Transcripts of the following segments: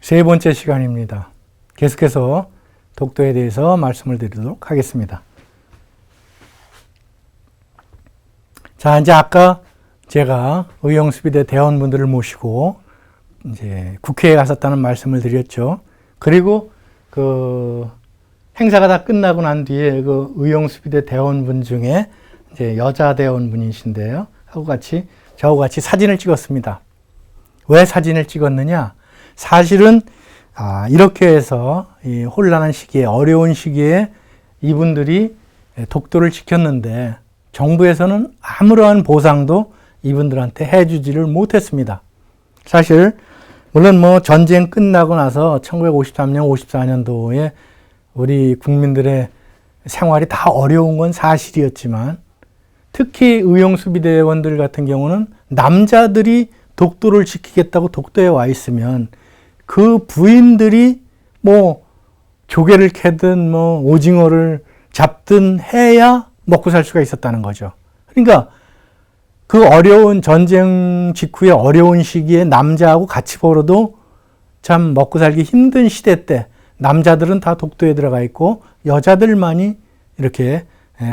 세 번째 시간입니다. 계속해서 독도에 대해서 말씀을 드리도록 하겠습니다. 자, 이제 아까 제가 의용수비대 대원분들을 모시고 이제 국회에 갔었다는 말씀을 드렸죠. 그리고 그 행사가 다 끝나고 난 뒤에 그 의용수비대 대원분 중에 이제 여자 대원분이신데요. 하고 같이 저하고 같이 사진을 찍었습니다. 왜 사진을 찍었느냐? 사실은 아, 이렇게 해서 이 혼란한 시기에 어려운 시기에 이분들이 독도를 지켰는데 정부에서는 아무러한 보상도 이분들한테 해주지를 못했습니다. 사실 물론 뭐 전쟁 끝나고 나서 1953년, 54년도에 우리 국민들의 생활이 다 어려운 건 사실이었지만 특히 의용수비대원들 같은 경우는 남자들이 독도를 지키겠다고 독도에 와 있으면 그 부인들이 뭐 조개를 캐든 뭐 오징어를 잡든 해야 먹고 살 수가 있었다는 거죠. 그러니까 그 어려운 전쟁 직후에 어려운 시기에 남자하고 같이 벌어도 참 먹고 살기 힘든 시대 때 남자들은 다 독도에 들어가 있고 여자들만이 이렇게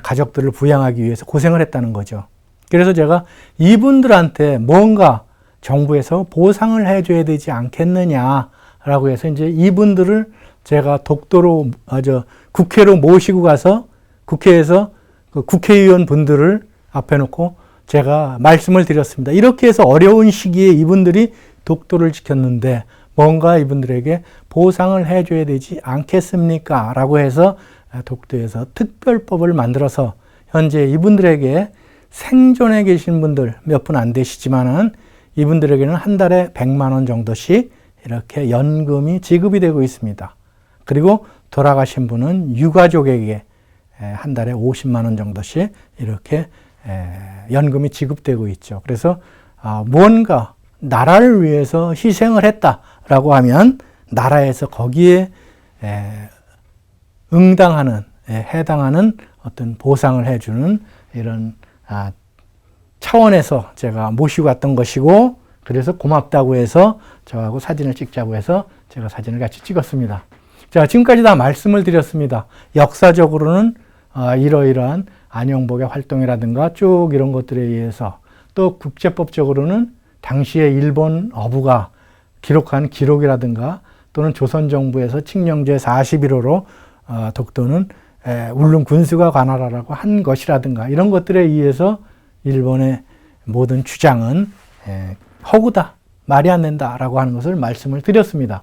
가족들을 부양하기 위해서 고생을 했다는 거죠. 그래서 제가 이분들한테 뭔가 정부에서 보상을 해줘야 되지 않겠느냐라고 해서 이제 이분들을 제가 독도로, 아, 저, 국회로 모시고 가서 국회에서 그 국회의원 분들을 앞에 놓고 제가 말씀을 드렸습니다. 이렇게 해서 어려운 시기에 이분들이 독도를 지켰는데 뭔가 이분들에게 보상을 해줘야 되지 않겠습니까? 라고 해서 독도에서 특별법을 만들어서 현재 이분들에게 생존해 계신 분들 몇 분 안 되시지만은 이분들에게는 한 달에 100만 원 정도씩 이렇게 연금이 지급이 되고 있습니다. 그리고 돌아가신 분은 유가족에게 한 달에 50만 원 정도씩 이렇게 연금이 지급되고 있죠. 그래서 아, 무언가 나라를 위해서 희생을 했다라고 하면 나라에서 거기에 응당하는 해당하는 어떤 보상을 해주는 이런 아, 차원에서 제가 모시고 왔던 것이고 그래서 고맙다고 해서 저하고 사진을 찍자고 해서 제가 사진을 같이 찍었습니다. 자, 지금까지 다 말씀을 드렸습니다. 역사적으로는 아, 이러이러한 안영복의 활동이라든가 쭉 이런 것들에 의해서 또 국제법적으로는 당시에 일본 어부가 기록한 기록이라든가 또는 조선 정부에서 칙령제 41호로 어, 독도는 울릉 군수가 관할하라고 한 것이라든가 이런 것들에 의해서 일본의 모든 주장은 허구다, 말이 안 된다라고 하는 것을 말씀을 드렸습니다.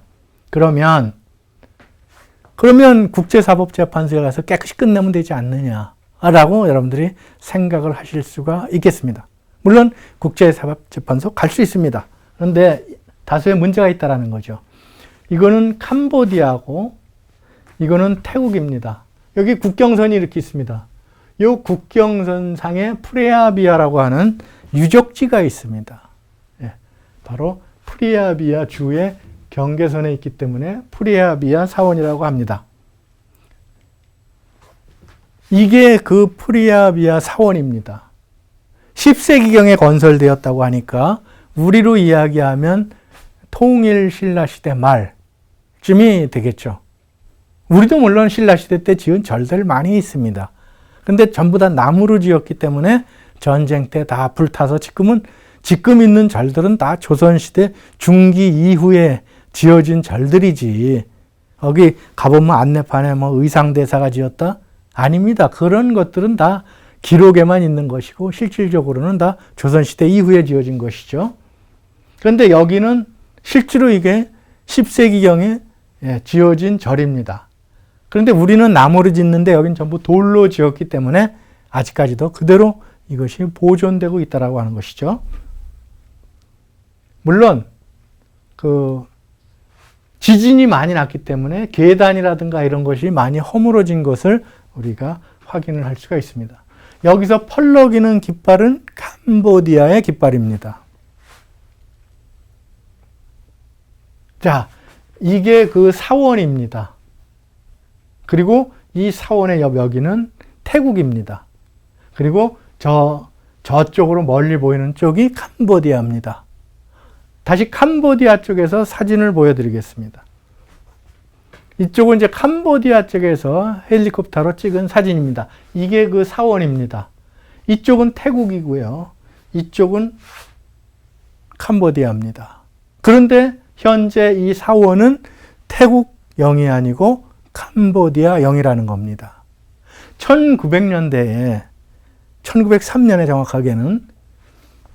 그러면 그러면 국제사법재판소에 가서 깨끗이 끝내면 되지 않느냐라고 여러분들이 생각을 하실 수가 있겠습니다. 물론 국제사법재판소 갈 수 있습니다. 그런데 다수의 문제가 있다라는 거죠. 이거는 캄보디아고 이거는 태국입니다. 여기 국경선이 이렇게 있습니다. 이 국경선 상에 프레아비아라고 하는 유적지가 있습니다. 예, 바로 프리아비아 주의 경계선에 있기 때문에 프리아비아 사원이라고 합니다. 이게 그 프리아비아 사원입니다. 10세기경에 건설되었다고 하니까 우리로 이야기하면 통일 신라 시대 말쯤이 되겠죠. 우리도 물론 신라 시대 때 지은 절들 많이 있습니다. 근데 전부 다 나무로 지었기 때문에 전쟁 때 다 불타서 지금은 지금 있는 절들은 다 조선 시대 중기 이후에 지어진 절들이지. 거기 가보면 안내판에 뭐 의상대사가 지었다? 아닙니다. 그런 것들은 다 기록에만 있는 것이고 실질적으로는 다 조선시대 이후에 지어진 것이죠. 그런데 여기는 실제로 이게 10세기경에 예, 지어진 절입니다. 그런데 우리는 나무로 짓는데 여긴 전부 돌로 지었기 때문에 아직까지도 그대로 이것이 보존되고 있다라고 하는 것이죠. 물론 그 지진이 많이 났기 때문에 계단이라든가 이런 것이 많이 허물어진 것을 우리가 확인을 할 수가 있습니다. 여기서 펄럭이는 깃발은 캄보디아의 깃발입니다. 자, 이게 그 사원입니다. 그리고 이 사원의 여기는 태국입니다. 그리고 저 저쪽으로 멀리 보이는 쪽이 캄보디아입니다. 다시 캄보디아 쪽에서 사진을 보여드리겠습니다. 이쪽은 이제 캄보디아 쪽에서 헬리콥터로 찍은 사진입니다. 이게 그 사원입니다. 이쪽은 태국이고요. 이쪽은 캄보디아입니다. 그런데 현재 이 사원은 태국 영이 아니고 캄보디아 영이라는 겁니다. 1900년대에 1903년에 정확하게는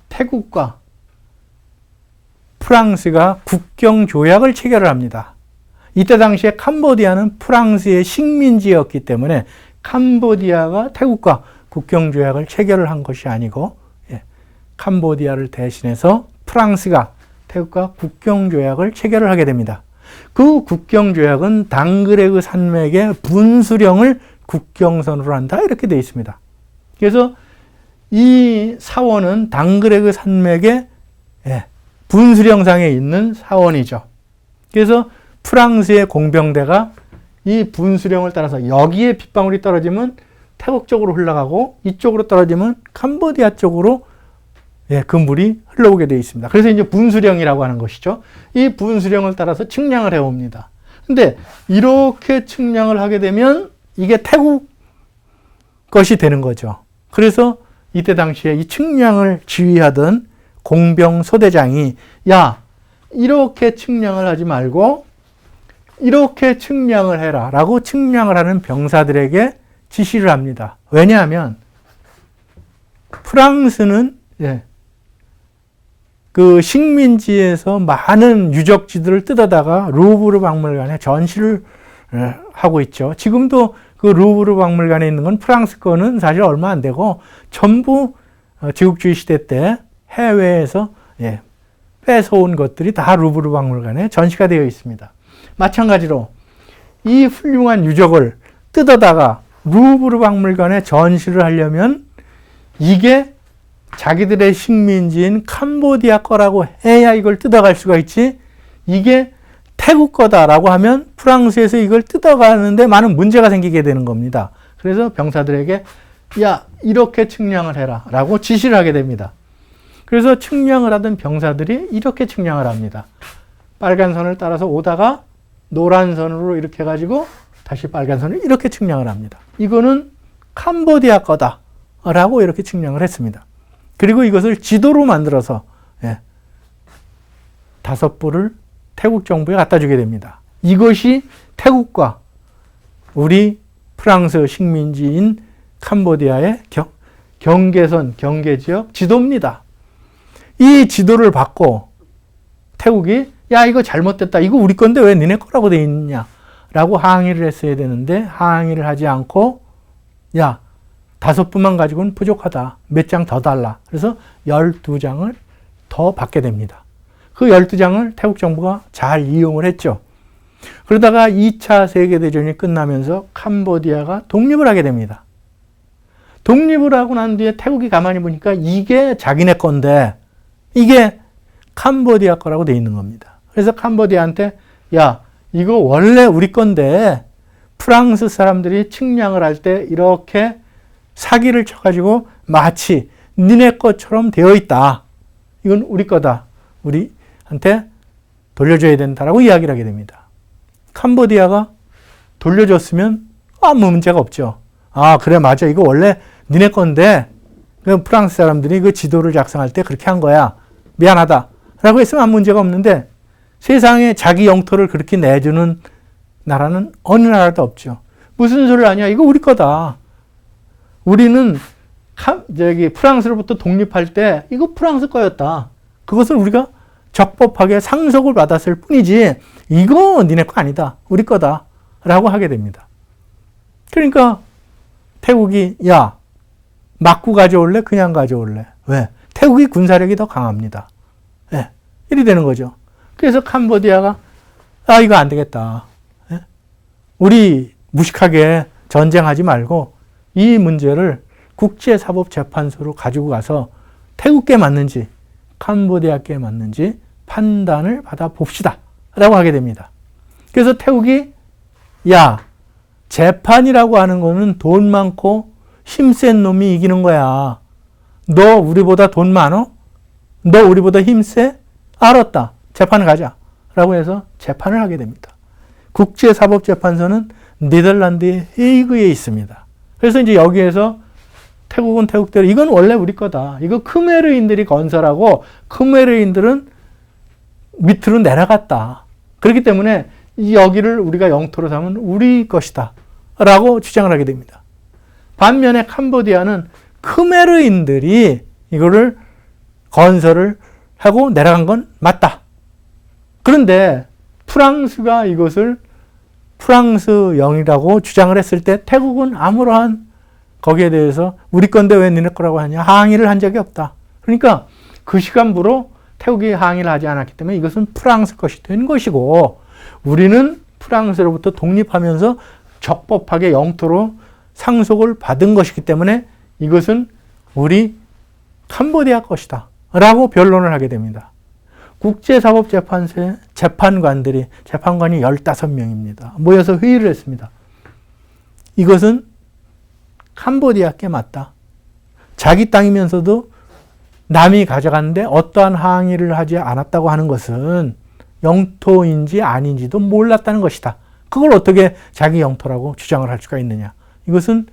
태국과 프랑스가 국경 조약을 체결을 합니다. 이때 당시에 캄보디아는 프랑스의 식민지였기 때문에 캄보디아가 태국과 국경 조약을 체결을 한 것이 아니고 예, 캄보디아를 대신해서 프랑스가 태국과 국경 조약을 체결을 하게 됩니다. 그 국경 조약은 당그레그 산맥의 분수령을 국경선으로 한다 이렇게 되어 있습니다. 그래서 이 사원은 당그레그 산맥의 예, 분수령상에 있는 사원이죠. 그래서 프랑스의 공병대가 이 분수령을 따라서 여기에 빗방울이 떨어지면 태국 쪽으로 흘러가고 이쪽으로 떨어지면 캄보디아 쪽으로 예, 그 물이 흘러오게 되어 있습니다. 그래서 이제 분수령이라고 하는 것이죠. 이 분수령을 따라서 측량을 해옵니다. 근데 이렇게 측량을 하게 되면 이게 태국 것이 되는 거죠. 그래서 이때 당시에 이 측량을 지휘하던 공병 소대장이 야 이렇게 측량을 하지 말고 이렇게 측량을 해라 라고 측량을 하는 병사들에게 지시를 합니다. 왜냐하면 프랑스는 예, 그 식민지에서 많은 유적지들을 뜯어다가 루브르 박물관에 전시를 예, 하고 있죠. 지금도 그 루브르 박물관에 있는 건 프랑스 거는 사실 얼마 안 되고 전부 어, 제국주의 시대 때 해외에서 예, 뺏어온 것들이 다 루브르 박물관에 전시가 되어 있습니다. 마찬가지로 이 훌륭한 유적을 뜯어다가 루브르 박물관에 전시를 하려면 이게 자기들의 식민지인 캄보디아 거라고 해야 이걸 뜯어갈 수가 있지. 이게 태국 거다라고 하면 프랑스에서 이걸 뜯어가는데 많은 문제가 생기게 되는 겁니다. 그래서 병사들에게 야 이렇게 측량을 해라 라고 지시를 하게 됩니다. 그래서 측량을 하던 병사들이 이렇게 측량을 합니다. 빨간 선을 따라서 오다가 노란 선으로 이렇게 해가지고 다시 빨간 선을 이렇게 측량을 합니다. 이거는 캄보디아 거다 라고 이렇게 측량을 했습니다. 그리고 이것을 지도로 만들어서 예, 다섯 부를 태국 정부에 갖다 주게 됩니다. 이것이 태국과 우리 프랑스 식민지인 캄보디아의 경, 경계선, 경계지역 지도입니다. 이 지도를 받고 태국이 야 이거 잘못됐다. 이거 우리 건데 왜 니네 거라고 돼 있냐? 라고 항의를 했어야 되는데 항의를 하지 않고 야 다섯 부만 가지고는 부족하다. 몇 장 더 달라. 그래서 열두 장을 더 받게 됩니다. 그 열두 장을 태국 정부가 잘 이용을 했죠. 그러다가 2차 세계대전이 끝나면서 캄보디아가 독립을 하게 됩니다. 독립을 하고 난 뒤에 태국이 가만히 보니까 이게 자기네 건데 이게 캄보디아 거라고 돼 있는 겁니다. 그래서 캄보디아한테 야 이거 원래 우리 건데 프랑스 사람들이 측량을 할 때 이렇게 사기를 쳐가지고 마치 니네 것처럼 되어 있다. 이건 우리 거다. 우리한테 돌려줘야 된다라고 이야기를 하게 됩니다. 캄보디아가 돌려줬으면 아무 문제가 없죠. 아, 그래, 맞아. 이거 원래 니네 건데, 그 프랑스 사람들이 그 지도를 작성할 때 그렇게 한 거야. 미안하다. 라고 했으면 아무 문제가 없는데, 세상에 자기 영토를 그렇게 내주는 나라는 어느 나라도 없죠. 무슨 소리를 하냐? 이거 우리 거다. 우리는 저기 프랑스로부터 독립할 때 이거 프랑스 거였다. 그것을 우리가 적법하게 상속을 받았을 뿐이지 이거 니네 거 아니다. 우리 거다. 라고 하게 됩니다. 그러니까 태국이 야 맞고 가져올래? 그냥 가져올래? 왜? 태국이 군사력이 더 강합니다. 예. 이리 되는 거죠. 그래서 캄보디아가 아 이거 안 되겠다. 예? 우리 무식하게 전쟁하지 말고 이 문제를 국제사법재판소로 가지고 가서 태국계 맞는지 캄보디아께 맞는지 판단을 받아 봅시다. 라고 하게 됩니다. 그래서 태국이 야 재판이라고 하는 거는 돈 많고 힘센 놈이 이기는 거야. 너 우리보다 돈 많어? 너 우리보다 힘세? 알았다. 재판을 가자. 라고 해서 재판을 하게 됩니다. 국제사법재판소는 네덜란드의 헤이그에 있습니다. 그래서 이제 여기에서 태국은 태국대로 이건 원래 우리 거다. 이거 크메르인들이 건설하고 크메르인들은 밑으로 내려갔다. 그렇기 때문에 여기를 우리가 영토로 삼은 우리 것이다. 라고 주장을 하게 됩니다. 반면에 캄보디아는 크메르인들이 이거를 건설을 하고 내려간 건 맞다. 그런데 프랑스가 이것을 프랑스 영이라고 주장을 했을 때 태국은 아무러한 거기에 대해서 우리 건데 왜 니네 거라고 하냐 항의를 한 적이 없다. 그러니까 그 시간부로 태국이 항의를 하지 않았기 때문에 이것은 프랑스 것이 된 것이고 우리는 프랑스로부터 독립하면서 적법하게 영토로 상속을 받은 것이기 때문에 이것은 우리 캄보디아 것이다. 라고 변론을 하게 됩니다. 국제사법재판소의 재판관들이, 재판관이 15명입니다. 모여서 회의를 했습니다. 이것은 캄보디아께 맞다. 자기 땅이면서도 남이 가져갔는데 어떠한 항의를 하지 않았다고 하는 것은 영토인지 아닌지도 몰랐다는 것이다. 그걸 어떻게 자기 영토라고 주장을 할 수가 있느냐. 이것은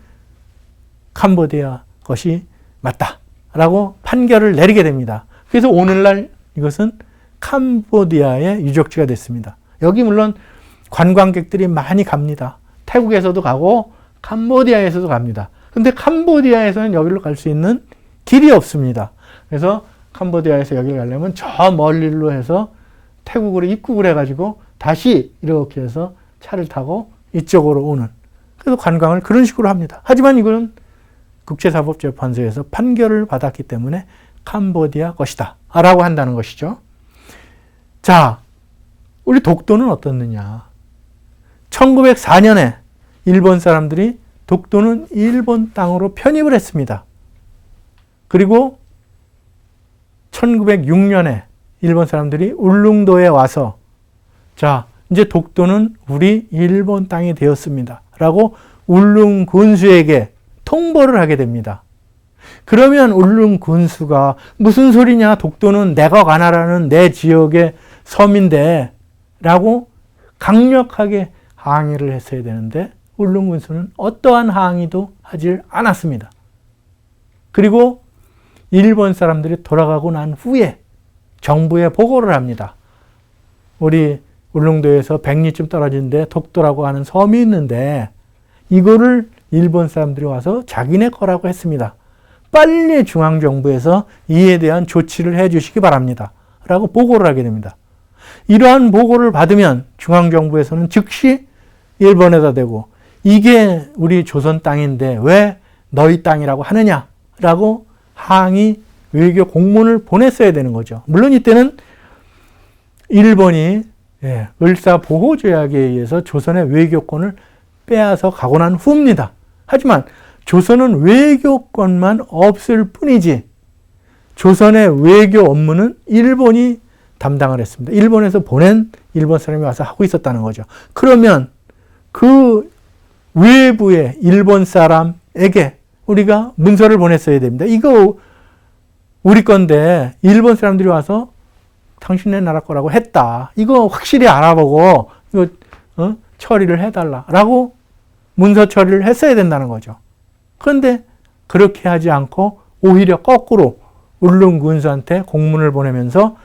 캄보디아 것이 맞다. 라고 판결을 내리게 됩니다. 그래서 오늘날 이것은 캄보디아의 유적지가 됐습니다. 여기 물론 관광객들이 많이 갑니다. 태국에서도 가고 캄보디아에서도 갑니다. 근데 캄보디아에서는 여기로 갈 수 있는 길이 없습니다. 그래서 캄보디아에서 여기를 가려면 저 멀리로 해서 태국으로 입국을 해가지고 다시 이렇게 해서 차를 타고 이쪽으로 오는. 그래서 관광을 그런 식으로 합니다. 하지만 이거는 국제사법재판소에서 판결을 받았기 때문에 캄보디아 것이다. 라고 한다는 것이죠. 자, 우리 독도는 어떻느냐. 1904년에 일본 사람들이 독도는 일본 땅으로 편입을 했습니다. 그리고 1906년에 일본 사람들이 울릉도에 와서 자, 이제 독도는 우리 일본 땅이 되었습니다. 라고 울릉 군수에게 통보를 하게 됩니다. 그러면 울릉 군수가 무슨 소리냐? 독도는 내가 관할하는 내 지역의 섬인데 라고 강력하게 항의를 했어야 되는데 울릉 군수는 어떠한 항의도 하질 않았습니다. 그리고 일본 사람들이 돌아가고 난 후에 정부에 보고를 합니다. 우리 울릉도에서 100리쯤 떨어진데 독도라고 하는 섬이 있는데 이거를 일본 사람들이 와서 자기네 거라고 했습니다. 빨리 중앙정부에서 이에 대한 조치를 해 주시기 바랍니다. 라고 보고를 하게 됩니다. 이러한 보고를 받으면 중앙정부에서는 즉시 일본에다 대고 이게 우리 조선 땅인데 왜 너희 땅이라고 하느냐? 라고 항의 외교 공문을 보냈어야 되는 거죠. 물론 이때는 일본이 예, 을사보호조약에 의해서 조선의 외교권을 빼앗아 가고 난 후입니다. 하지만 조선은 외교권만 없을 뿐이지 조선의 외교 업무는 일본이 담당을 했습니다. 일본에서 보낸 일본 사람이 와서 하고 있었다는 거죠. 그러면 그 외부의 일본 사람에게 우리가 문서를 보냈어야 됩니다. 이거 우리 건데 일본 사람들이 와서 당신네 나라 거라고 했다. 이거 확실히 알아보고 이거 어? 처리를 해달라라고 문서 처리를 했어야 된다는 거죠. 그런데 그렇게 하지 않고 오히려 거꾸로 울릉 군수한테 공문을 보내면서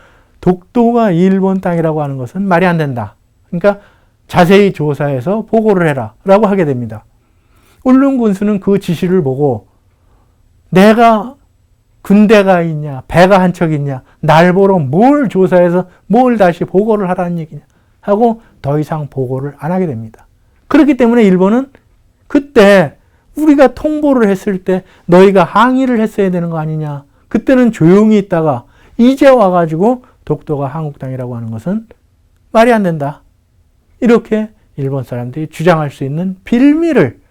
독도가 일본 땅이라고 하는 것은 말이 안 된다. 그러니까 자세히 조사해서 보고를 해라. 라고 하게 됩니다. 울릉 군수는 그 지시를 보고 내가 군대가 있냐, 배가 한 척 있냐, 날 보러 뭘 조사해서 뭘 다시 보고를 하라는 얘기냐 하고 더 이상 보고를 안 하게 됩니다. 그렇기 때문에 일본은 그때 우리가 통보를 했을 때 너희가 항의를 했어야 되는 거 아니냐. 그때는 조용히 있다가 이제 와가지고 독도가 한국 땅이라고 하는 것은 말이 안 된다. 이렇게 일본 사람들이 주장할 수 있는 빌미를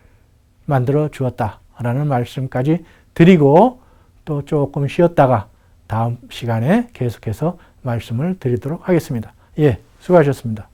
만들어 주었다라는 말씀까지 드리고 또 조금 쉬었다가 다음 시간에 계속해서 말씀을 드리도록 하겠습니다. 예, 수고하셨습니다.